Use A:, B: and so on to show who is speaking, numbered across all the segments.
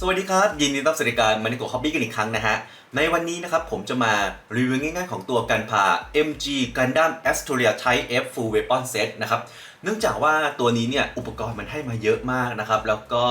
A: สวัสดีครับ ยินดีต้อนรับสู่รายการมัน i โกฮอบบี้กันอีกครั้งนะฮะ ในวันนี้นะครับผมจะมารีวิวง่ายๆของตัวกันพา MG Gundam Astoria Type F Full Weapon Set นะครับ เนื่องจากว่าตัวนี้เนี่ย อุปกรณ์มันให้มาเยอะมากนะครับ แล้วก็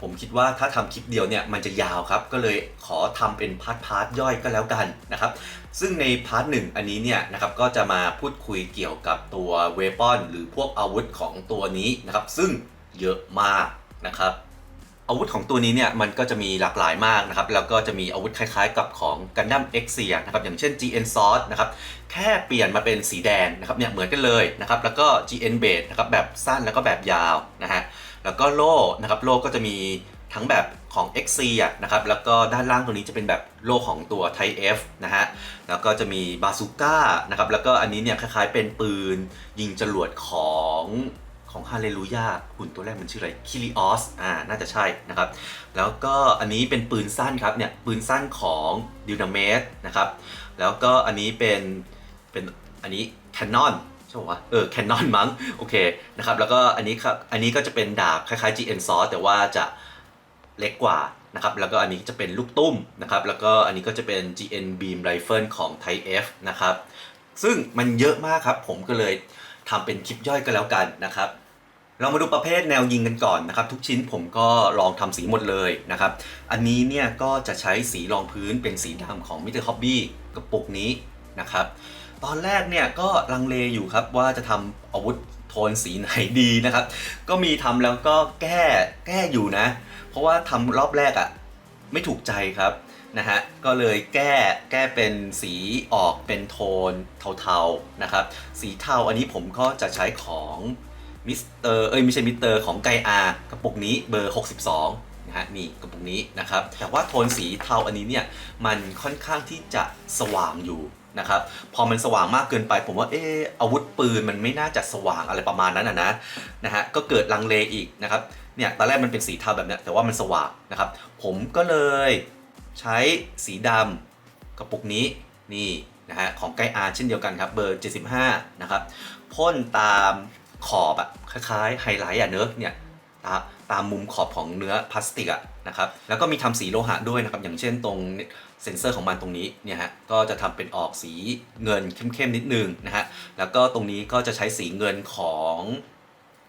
A: ผมคิดว่าถ้าทำคลิปเดียวเนี่ยมันจะยาวครับ ก็เลยขอทำเป็นพาร์ทพาร์ทย่อยก็แล้วกันนะครับ ซึ่งในพาร์ทหนึ่งอันนี้เนี่ยนะครับก็จะมาพูดคุยเกี่ยวกับตัวเวปอนหรือพวกอาวุธของตัวนี้นะครับ ซึ่งเยอะมากนะครับ อาวุธของตัวนี้เนี่ยมันก็จะมีหลากหลายมากนะครับแล้วก็จะมีอาวุธคล้ายๆ กับของ Gundam X 4นะครับอย่างเช่น GN Sword นะครับแค่เปลี่ยนมาเป็นสีแดงนะครับเนี่ยเหมือนกันเลยนะครับแล้วก็ GN Blade นะครับแบบสั้นแล้วก็แบบยาวนะฮะแล้วก็โล่นะครับโล่ก็จะมีทั้งแบบของ XC อะนะครับแล้วก็ด้านล่างตัวนี้จะเป็นแบบโล่ของตัว Type F นะฮะแล้วก็จะมีบาซูก้านะครับแล้วก็อันนี้เนี่ยคล้ายๆเป็นปืนยิงจรวดของ ของฮาเลลูยาหุ่นตัวแรกมันชื่ออะไรคิริออสอ่าน่าจะใช่นะครับ แล้วก็อันนี้เป็นปืนสั้นครับเนี่ยปืนสั้นของดิวนาเมสนะครับ แล้วก็อันนี้เป็นเป็นอันนี้แคนนอนใช่ปะวะเออแคนนอนมั้งโอเคนะครับแล้วก็อันนี้ครับอันนี้ก็จะเป็นดาบคล้ายๆ GN Sword แต่ว่าจะเล็กกว่านะครับแล้วก็อันนี้จะเป็นลูกตุ้มนะครับแล้วก็อันนี้ก็จะเป็น GN Beam Rifle ของ Type F นะครับซึ่งมันเยอะมากครับผมก็เลยทำเป็นคลิปย่อยก็แล้วกันนะครับ เรามาดูประเภทแนวยิงกันก่อนนะครับ ทุกชิ้นผมก็ลองทำสีหมดเลยนะครับ อันนี้เนี่ยก็จะใช้สีรองพื้นเป็นสีดำของ Mr. Hobby กระปุกนี้นะครับ ตอนแรกเนี่ยก็ลังเลอยู่ครับว่าจะทำอาวุธโทนสีไหนดีนะครับ ก็มีทำแล้วก็แก้แก้อยู่นะ เพราะว่าทำรอบแรกอะ่ะไม่ถูกใจครับนะฮะก็เลยแก้แก้เป็นสีออกเป็นโทนเทาๆนะครับ สีเทาอันนี้ผมก็จะใช้ของ มิสเตอร์เอ้ยไม่ใช่มิสเตอร์ของไกอากระปุกนี้เบอร์ 62นะฮะนี่กระปุกนี้นะครับแต่ว่าโทนสีเทาอันนี้เนี่ยมันค่อนข้างที่จะสว่างอยู่นะครับพอมันสว่างมากเกินไป ผมว่าเอออาวุธปืนมันไม่น่าจะสว่างอะไรประมาณนั้นนะนะนะฮะก็เกิดลังเลอีกนะครับเนี่ยตอนแรกมันเป็นสีเทาแบบเนี้ยแต่ว่ามันสว่างนะครับผมก็เลยใช้สีดำกระปุกนี้นี่นะฮะของไกอาเช่นเดียวกันครับเบอร์ 75 นะครับพ่นตาม ขอบอะคล้ายๆไฮไลท์อะเนอะเนี่ยตาตามมุมขอบของเนื้อพลาสติกอะนะครับแล้วก็มีทำสีโลหะด้วยนะครับอย่างเช่นตรงเซนเซอร์ของมันตรงนี้เนี่ยฮะก็จะทำเป็นออกสีเงินเข้มๆนิดนึงนะฮะแล้วก็ตรงนี้ก็จะใช้สีเงินของ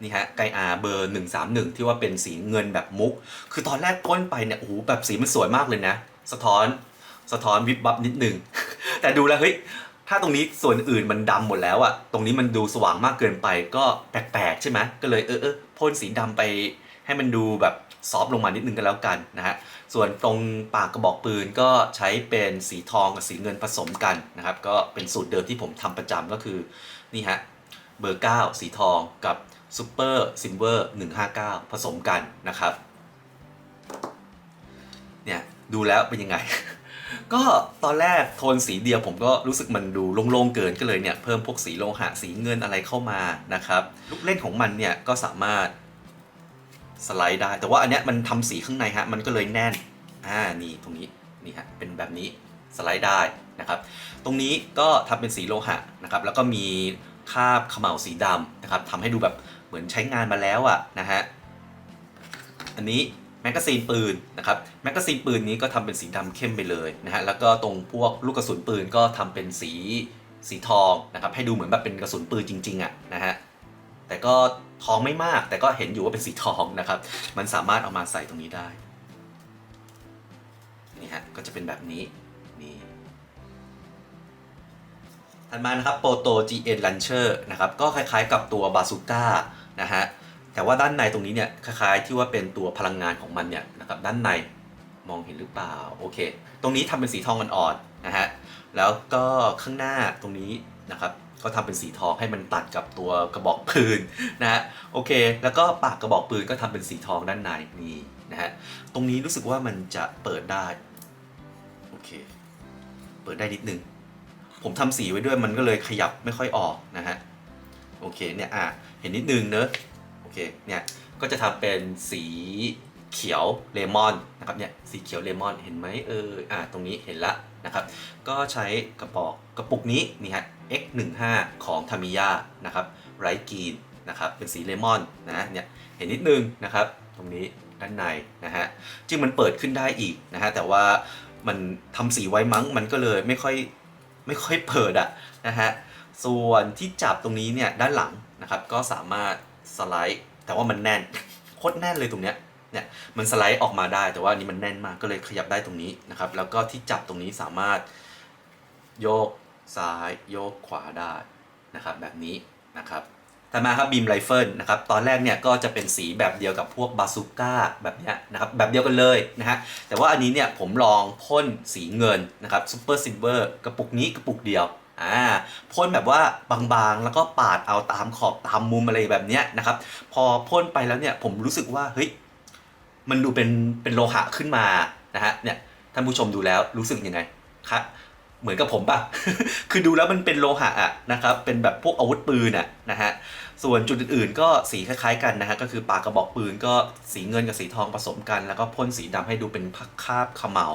A: นี่ฮะไกอาเบอร์ 131 ที่ว่าเป็นสีเงินแบบมุก คือตอนแรกพ่นไปเนี่ยโอ้โหแบบสีมันสวยมากเลยนะ สะท้อนสะท้อนวิบวับนิดนึง แต่ดูแล้วเฮ้ย ถ้าตรงนี้ส่วนอื่นมันดำหมดแล้วอะตรงนี้มันดูสว่างมากเกินไปก็แปลกๆใช่ไหมก็เลยเออเออพ่นสีดำไปให้มันดูแบบซอฟลงมานิดนึงก็แล้วกันนะฮะ ส่วนตรงปากกระบอกปืนก็ใช้เป็นสีทองกับสีเงินผสมกันนะครับ ก็เป็นสูตรเดิมที่ผมทำประจำก็คือนี่ฮะเบอร์ 9 สีทองกับซูเปอร์ซิลเวอร์159 ผสมกันนะครับ เนี่ย ดูแล้วเป็นยังไง ก็ตอนแรกโทนสีเดียวผมก็รู้สึกมันดูโล่งๆเกินก็เลยเนี่ยเพิ่มพวกสีโลหะสีเงินอะไรเข้ามานะครับลูกเล่นของมันเนี่ยก็สามารถสไลด์ได้ แต่ว่าอันเนี้ยมันทำสีข้างในฮะมันก็เลยแน่นอ่านี่ตรงนี้นี่ฮะเป็นแบบนี้สไลด์ได้นะครับ ตรงนี้ก็ทำเป็นสีโลหะนะครับแล้วก็มีคาบเขม่าสีดำนะครับทำให้ดูแบบเหมือนใช้งานมาแล้วอะนะฮะอันนี้ แมกกาซีนปืนนะครับแมกกาซีนปืนนี้ก็ทำเป็นสีดำเข้มไปเลยนะฮะแล้วก็ตรงพวกลูกกระสุนปืนก็ทำเป็นสีสีทองนะครับให้ดูเหมือนแบบเป็นกระสุนปืนจริงๆอะนะฮะแต่ก็ทองไม่มากแต่ก็เห็นอยู่ว่าเป็นสีทองนะครับ มันสามารถเอามาใส่ตรงนี้ได้นี่ฮะก็จะเป็นแบบนี้นี่ถัดมานะครับโปโต GN Launcher นะครับก็คล้ายๆกับตัวบาซูก้านะฮะ แต่ว่าด้านในตรงนี้เนี่ยคล้ายๆที่ว่าเป็นตัวพลังงานของมันเนี่ยนะครับด้านในมองเห็นหรือเปล่าโอเค ตรงนี้ทำเป็นสีทองอ่อนๆนะฮะแล้วก็ข้างหน้าตรงนี้นะครับก็ทำเป็นสีทองให้มันตัดกับตัวกระบอกปืนนะฮะโอเค แล้วก็ปากกระบอกปืนก็ทำเป็นสีทองด้านในนี่นะฮะตรงนี้รู้สึกว่ามันจะเปิดได้โอเคเปิดได้นิดนึงผมทำสีไว้ด้วยมันก็เลยขยับไม่ค่อยออกนะฮะโอเคเนี่ยอะเห็นนิดนึงเนอะ เคเนี่ยก็จะทำเป็นสีเขียวเลมอนนะครับเนี่ยสีเขียวเลมอนเห็นไหมเอออะตรงนี้เห็นละนะครับก็ใช้กระบอกกระปุกนี้นี่ฮะ X15 ของทามิยานะครับไรกีนนะครับเป็นสีเลมอนนะเนี่ยเห็นนิดนึงนะครับตรงนี้ด้านในนะฮะจริงมันเปิดขึ้นได้อีกนะฮะแต่ว่ามันทำสีไว้มั้งมันก็เลยไม่ค่อยไม่ค่อยเปิดอะนะฮะส่วนที่จับตรงนี้เนี่ยด้านหลังนะครับก็สามารถ สไลด์ แต่ว่ามันแน่นโคตรแน่นเลยตรงเนี้ยเนี่ยมันสไลด์ออกมาได้แต่ว่านี้มันแน่นมากก็เลยขยับได้ตรงนี้นะครับ แล้วก็ที่จับตรงนี้สามารถโยกซ้ายโยกขวาได้นะครับแบบนี้นะครับถัดมาครับบีมไรเฟิลนะครับตอนแรกเนี่ยก็จะเป็นสีแบบเดียวกับพวกบาซูก้าแบบเนี้ยนะครับแบบเดียวกันเลยนะฮะแต่ว่าอันนี้เนี่ยผมลองพ่นสีเงินนะครับซูเปอร์ซิลเวอร์กระปุกนี้กระปุกเดียว อ่าพ่นแบบว่าบางๆ แล้วก็ปาดเอาตามขอบตามมุมอะไรแบบเนี้ยนะครับ พอพ่นไปแล้วเนี่ยผมรู้สึกว่าเฮ้ยมันดูเป็นเป็นโลหะขึ้นมานะฮะเนี่ยท่านผู้ชมดูแล้วรู้สึกยังไงครับ เหมือนกับผมป่ะคือดูแล้วมันเป็นโลหะอะนะครับ เป็นแบบพวกอาวุธปืนอะนะฮะ ส่วนจุดอื่นๆ ก็สีคล้ายๆกันนะฮะ ก็คือปากกระบอกปืนก็สีเงินกับสีทองผสมกัน แล้วก็พ่นสีดำให้ดูเป็นพักคาบเขมเมา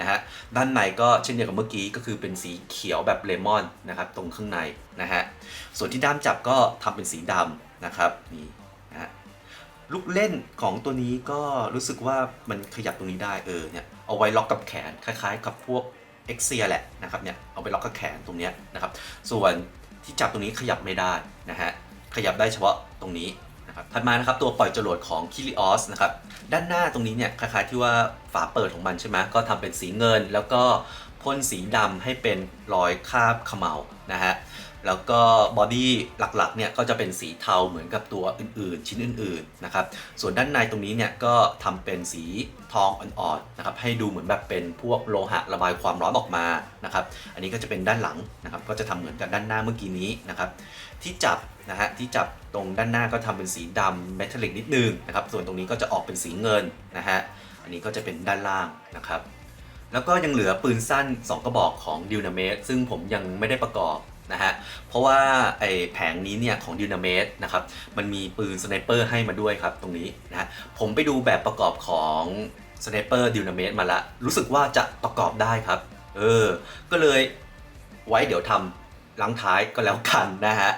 A: นะฮะ ด้านในก็เช่นเดียวกับเมื่อกี้ก็คือเป็นสีเขียวแบบเลมอนนะครับตรงข้างในนะฮะ ส่วนที่ด้ามจับก็ทำเป็นสีดำนะครับนี่นะฮะลูกเล่นของตัวนี้ก็รู้สึกว่ามันขยับตรงนี้ได้เออเนี่ยเอาไว้ล็อกกับแขนคล้าย ๆ กับพวก เอ็กเซียแหละนะครับเนี่ยเอาไปล็อกกับแขนตรงนี้นะครับส่วนที่จับตรงนี้ขยับไม่ได้นะฮะขยับได้เฉพาะตรงนี้นะครับถัดมานะครับตัวปล่อยจรวดของคิริออสนะครับด้านหน้าตรงนี้เนี่ยคล้ายๆที่ว่าฝาเปิดของมันใช่ไหมก็ทำเป็นสีเงิน แล้วก็พ่นสีดำให้เป็นรอยคาบเขมเมานะฮะ แล้วก็บอดี้หลักๆเนี่ยก็จะเป็นสีเทาเหมือนกับตัวอื่นๆ ชิ้นอื่นๆนะครับส่วนด้านในตรงนี้เนี่ยก็ทำเป็นสีทองอ่อนๆนะครับให้ดูเหมือนแบบเป็นพวกโลหะระบายความร้อนออกมานะครับอันนี้ก็จะเป็นด้านหลังนะครับก็จะทำเหมือนกับด้านหน้าเมื่อกี้นี้นะครับที่จับนะฮะที่จับตรงด้านหน้าก็ทำเป็นสีดำเมทัลลิกนิดนึงนะครับส่วนตรงนี้ก็จะออกเป็นสีเงินนะฮะอันนี้ก็จะเป็นด้านล่างนะครับแล้วก็ยังเหลือปืนสั้น 2 กระบอกของดิวนาเมสซึ่งผมยังไม่ได้ประกอบ นะฮะ เพราะว่าไอแผงนี้เนี่ยของดิวนาเมสนะครับ มันมีปืนสไนเปอร์ให้มาด้วยครับตรงนี้นะฮะ ผมไปดูแบบประกอบของสไนเปอร์ดิวนาเมสมาละ รู้สึกว่าจะประกอบได้ครับ เออ ก็เลยไว้เดี๋ยวทำ ลังท้ายก็แล้วกันนะฮะ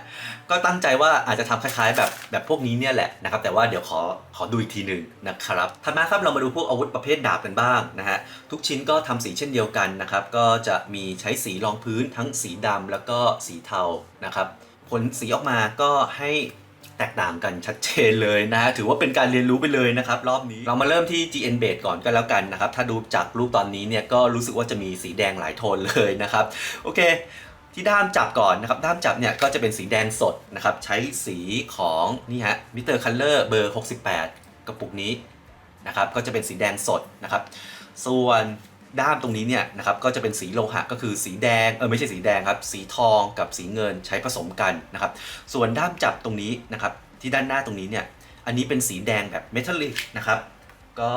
A: ก็ตั้งใจว่าอาจจะทำคล้ายๆ แบบแบบพวกนี้เนี่ยแหละนะครับ แต่ว่าเดี๋ยวขอขอดูอีกทีหนึ่งนะครับถัดมาครับเรามาดูพวกอาวุธประเภทดาบกันบ้างนะฮะ ทุกชิ้นก็ทำสีเช่นเดียวกันนะครับ ก็จะมีใช้สีรองพื้นทั้งสีดำแล้วก็สีเทานะครับ ผลสีออกมาก็ให้แตกต่างกันชัดเจนเลยนะฮะถือว่าเป็นการเรียนรู้ไปเลยนะครับ รอบนี้เรามาเริ่มที่ GN Base ก่อนก็แล้วกันนะครับ ถ้าดูจากรูปตอนนี้เนี่ยก็รู้สึกว่าจะมีสีแดงหลายโทนเลยนะครับ โอเค ที่ด้ามจับก่อนนะครับ ด้ามจับเนี่ยก็จะเป็นสีแดงสดนะครับ ใช้สีของนี่ฮะมิเตอร์คัลเลอร์เบอร์ 68 กระปุกนี้นะครับ ก็จะเป็นสีแดงสดนะครับ ส่วนด้ามตรงนี้เนี่ยนะครับก็จะเป็นสีโลหะก็คือสีแดงเออไม่ใช่สีแดงครับ สีทองกับสีเงินใช้ผสมกันนะครับ ส่วนด้ามจับตรงนี้นะครับที่ด้านหน้าตรงนี้เนี่ยอันนี้เป็นสีแดงแบบเมทัลลิกนะครับก็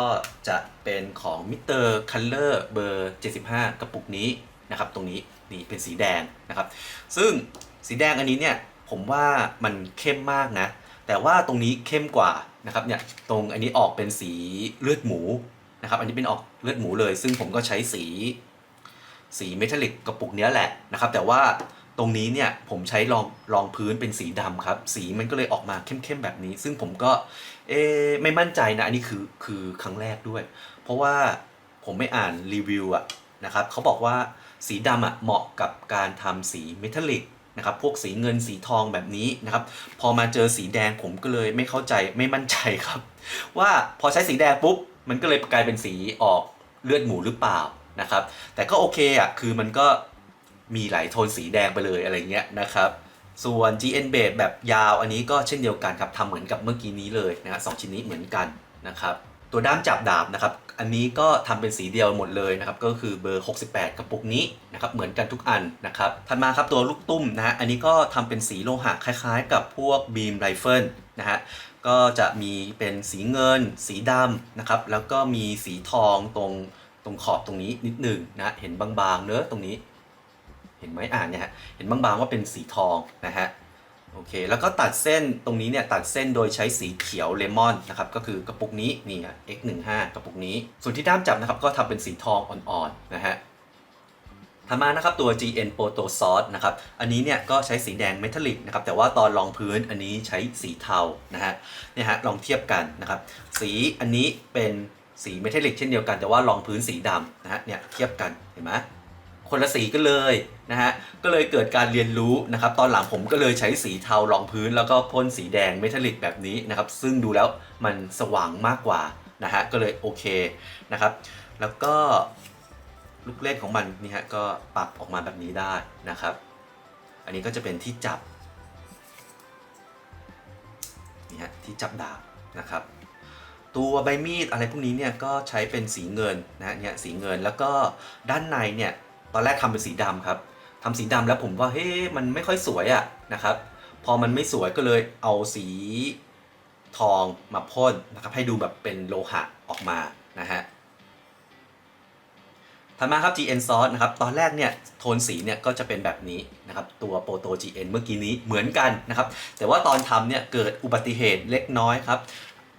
A: จะเป็นของมิเตอร์คัลเลอร์เบอร์ 75 กระปุกนี้นะครับตรงนี้ นี่เป็นสีแดงนะครับ ซึ่งสีแดงอันนี้เนี่ยผมว่ามันเข้มมากนะ แต่ว่าตรงนี้เข้มกว่านะครับเนี่ยตรงอันนี้ออกเป็นสีเลือดหมูนะครับ อันนี้เป็นออกเลือดหมูเลย ซึ่งผมก็ใช้สีสีเมทัลลิกกระปุกเนี้ยแหละนะครับ แต่ว่าตรงนี้เนี่ยผมใช้รองรองพื้นเป็นสีดำครับ สีมันก็เลยออกมาเข้มๆแบบนี้ ซึ่งผมก็เอไม่มั่นใจนะ อันนี้คือคือครั้งแรกด้วย เพราะว่าผมไม่อ่านรีวิวอะนะครับเขาบอกว่า สีดำอะเหมาะกับการทำสีเมทัลลิกนะครับพวกสีเงินสีทองแบบนี้นะครับ พอมาเจอสีแดงผมก็เลยไม่เข้าใจไม่มั่นใจครับ ว่าพอใช้สีแดงปุ๊บ มันก็เลยกลายเป็นสีออกเลือดหมูหรือเปล่านะครับ แต่ก็โอเคอะคือมันก็มีหลายโทนสีแดงไปเลยอะไรเงี้ยนะครับ ส่วน GN Base แบบยาวอันนี้ก็เช่นเดียวกันครับทำเหมือนกับเมื่อกี้นี้เลยนะฮะสองชิ้นนี้เหมือนกันนะครับ ตัวด้ามจับดาบนะครับ อันนี้ก็ทำเป็นสีเดียวหมดเลยนะครับ ก็คือเบอร์ 68 กระปุกนี้นะครับ เหมือนกันทุกอันนะครับ ถัดมาครับตัวลูกตุ้มนะฮะ อันนี้ก็ทำเป็นสีโลหะคล้ายๆ กับพวกบีมไรเฟิลนะฮะ ก็จะมีเป็นสีเงิน สีดำนะครับ แล้วก็มีสีทองตรงตรงขอบตรงนี้นิดหนึ่งนะ เห็นบางๆเนื้อตรงนี้ เห็นไหมอ่านเนี่ยฮะ เห็นบางๆว่าเป็นสีทองนะฮะ โอเค แล้วก็ตัดเส้นตรงนี้เนี่ยตัดเส้นโดยใช้สีเขียวเลมอนนะครับ ก็คือกระปุกนี้นี่อะ x 1 5 กระปุกนี้ ส่วนที่ด้ามจับนะครับก็ทำเป็นสีทองอ่อนๆนะฮะถัดมานะครับตัว GN Photo Source นะครับ อันนี้เนี่ยก็ใช้สีแดงเมทัลลิกนะครับ แต่ว่าตอนรองพื้นอันนี้ใช้สีเทานะฮะ เนี่ยฮะลองเทียบกันนะครับ สีอันนี้เป็นสีเมทัลลิกเช่นเดียวกัน แต่ว่ารองพื้นสีดำนะฮะ เนี่ยเทียบกันเห็นไหม คนละสีกันเลยนะฮะ ก็เลยเกิดการเรียนรู้นะครับ ตอนหลังผมก็เลยใช้สีเทารองพื้น แล้วก็พ่นสีแดงเมทัลลิกแบบนี้นะครับ ซึ่งดูแล้วมันสว่างมากกว่านะฮะ ก็เลยโอเคนะครับ แล้วก็ลูกเล่นของมันนี่ฮะก็ปรับออกมาแบบนี้ได้นะครับ อันนี้ก็จะเป็นที่จับนี่ฮะที่จับดาบนะครับ ตัวใบมีดอะไรพวกนี้เนี่ยก็ใช้เป็นสีเงินนะฮะเนี่ยสีเงินแล้วก็ด้านในเนี่ย ตอนแรกทำเป็นสีดำครับทำสีดำแล้วผมว่าเฮ้ยมันไม่ค่อยสวยอะนะครับ พอมันไม่สวยก็เลยเอาสีทองมาพ่นนะครับ ให้ดูแบบเป็นโลหะออกมานะฮะถัดมาครับ GN Source นะครับ ตอนแรกเนี่ยโทนสีเนี่ยก็จะเป็นแบบนี้นะครับ ตัว Proto GN เมื่อกี้นี้เหมือนกันนะครับ แต่ว่าตอนทำเนี่ยเกิดอุบัติเหตุเล็กน้อยครับ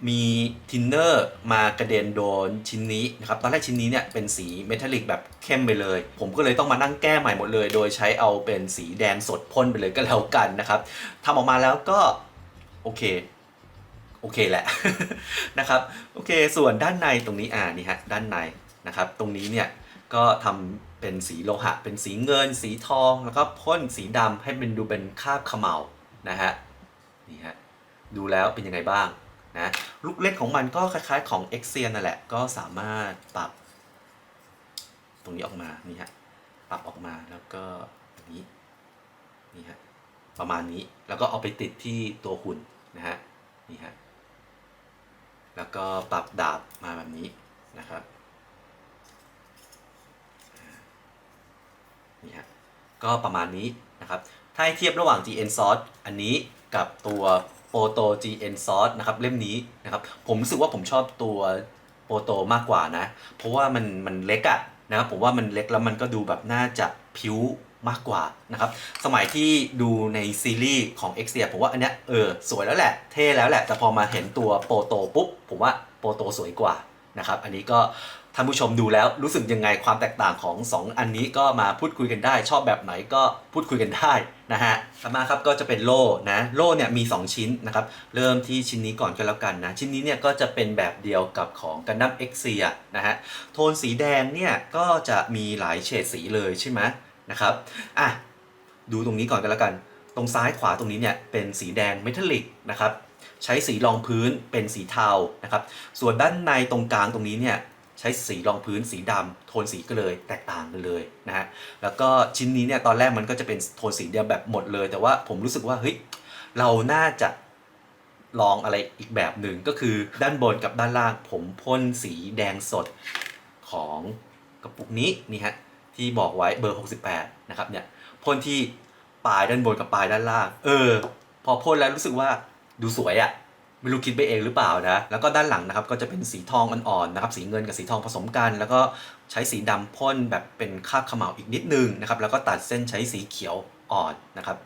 A: มีทินเนอร์มากระเด็นโดนชิ้นนี้นะครับตอนแรกชิ้นนี้เนี่ยเป็นสีเมทัลลิกแบบเข้มไปเลย ผมก็เลยต้องมานั่งแก้ใหม่หมดเลย โดยใช้เอาเป็นสีแดงสดพ่นไปเลยก็แล้วกันนะครับทำออกมาแล้วก็โอเคโอเคแหละนะครับโอเคส่วนด้านในตรงนี้อ่านี่ฮะด้านในนะครับตรงนี้เนี่ยก็ทำเป็นสีโลหะ เป็นสีเงิน สีทอง แล้วก็พ่นสีดำให้เป็นดูเป็นคาบขมเมานะฮะนี่ฮะดูแล้วเป็นยังไงบ้าง นะลูกเล่นของมันก็คล้ายๆของ x อ i นั่นแหละ ก็สามารถปรับ ตรงนี้ออกมานี่ฮะปรับออกมาแล้วก็อย่างนี้นี่ฮะประมาณนี้แล้วก็เอาไปติดที่ตัวหุ่นนะฮะนี่ฮะแล้วก็ปรับดาบมาแบบนี้นะครับนี่ฮะก็ประมาณนี้นะครับ ถ้าเทียบระหว่าง GN Source อันนี้กับตัว Photo GN Source นะครับเล่มนี้นะครับผมรู้สึกว่าผมชอบตัว Photo มากกว่านะ เพราะว่ามันมันเล็กอะนะครับผมว่ามันเล็กแล้วมันก็ดูแบบน่าจะผิวมากกว่านะครับ สมัยที่ดูในซีรีส์ของ x อ็กผมว่าอันเนี้ยเออสวยแล้วแหละ เท่แล้วแหละ แต่พอมาเห็นตัวโปโตปุ๊บ ผมว่าโปโตสวยกว่านะครับ อันนี้ก็ ท่านผู้ชมดูแล้วรู้สึกยังไงความแตกต่างของ 2 อันนี้ก็มาพูดคุยกันได้ ชอบแบบไหนก็พูดคุยกันได้นะฮะต่อมาครับก็จะเป็นโล่นะโล่เนี่ยมี 2 ชิ้นนะครับเริ่มที่ชิ้นนี้ก่อนก็แล้วกันนะชิ้นนี้เนี่ยก็จะเป็นแบบเดียวกับของ Gundam X นะฮะโทนสีแดงเนี่ยก็จะมีหลายเฉดสีเลยใช่ไหมนะครับอะดูตรงนี้ก่อนกันแล้วกัน ตรงซ้ายขวาตรงนี้เนี่ยเป็นสีแดงเมทัลลิกนะครับใช้สีรองพื้นเป็นสีเทานะครับส่วนด้านในตรงกลางตรงนี้เนี่ย ใช้สีรองพื้นสีดำโทนสีก็เลยแตกต่างกันเลยนะฮะแล้วก็ชิ้นนี้เนี่ยตอนแรกมันก็จะเป็นโทนสีเดียวแบบหมดเลย แต่ว่าผมรู้สึกว่าเฮ้ยเราน่าจะลองอะไรอีกแบบหนึ่งก็คือด้านบนกับด้านล่าง ผมพ่นสีแดงสดของกระปุกนี้นี่ฮะที่บอกไว้เบอร์ 68 นะครับเนี่ยพ่นที่ปลายด้านบนกับปลายด้านล่าง เออ พอพ่นแล้วรู้สึกว่าดูสวยอะ ไม่รู้คิดไปเองหรือเปล่านะ แล้วก็ด้านหลังนะครับก็จะเป็นสีทองอ่อนๆนะครับ สีเงินกับสีทองผสมกัน แล้วก็ใช้สีดำพ่นแบบเป็นคาบเขม่าวอีกนิดนึงนะครับ แล้วก็ตัดเส้นใช้สีเขียวอ่อนนะครับ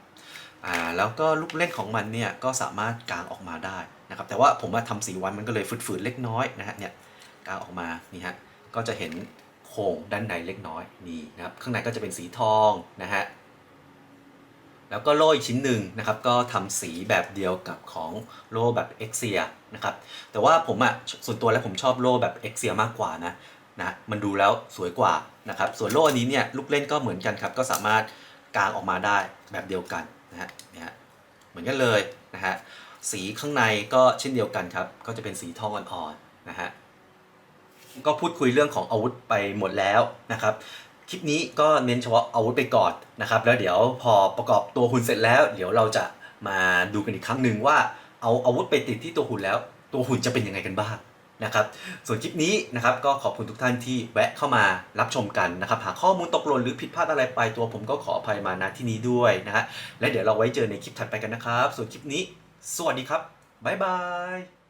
A: อ่าแล้วก็ลูกเล่นของมันเนี่ยก็สามารถกางออกมาได้นะครับ แต่ว่าผมว่าทำสีวันมันก็เลยฝืดๆเล็กน้อยนะฮะเนี่ยกางออกมานี่ฮะก็จะเห็นโครงด้านในเล็กน้อยนี่นะครับข้างในก็จะเป็นสีทองนะฮะ แล้วก็โล่อีกชิ้นหนึ่งนะครับก็ทำสีแบบเดียวกับของโล่แบบเอ็กเซียนะครับแต่ว่าผมอะส่วนตัวแล้วผมชอบโล่แบบเอ็กเซียมากกว่านะนะมันดูแล้วสวยกว่านะครับส่วนโล่อันนี้เนี่ยลูกเล่นก็เหมือนกันครับก็สามารถกางออกมาได้แบบเดียวกันนะฮะเนี่ยเหมือนกันเลยนะฮะสีข้างในก็เช่นเดียวกันครับ ก็จะเป็นสีทองอ่อนๆนะฮะก็พูดคุยเรื่องของอาวุธไปหมดแล้วนะครับ คลิปนี้ก็เน้นเฉพาะอาวุธไปก่อนนะครับแล้วเดี๋ยวพอประกอบตัวหุ่นเสร็จแล้ว เดี๋ยวเราจะมาดูกันอีกครั้งหนึ่งว่าเอาอาวุธไปติดที่ตัวหุ่นแล้ว ตัวหุ่นจะเป็นยังไงกันบ้างนะครับส่วนคลิปนี้นะครับก็ขอบคุณทุกท่านที่แวะเข้ามารับชมกันนะครับหากข้อมูลตกหล่นหรือผิดพลาดอะไรไปตัวผมก็ขออภัยมาณที่นี้ด้วยนะฮะและเดี๋ยวเราไว้เจอในคลิปถัดไปกันนะครับ ส่วนคลิปนี้ สวัสดีครับบ๊ายบาย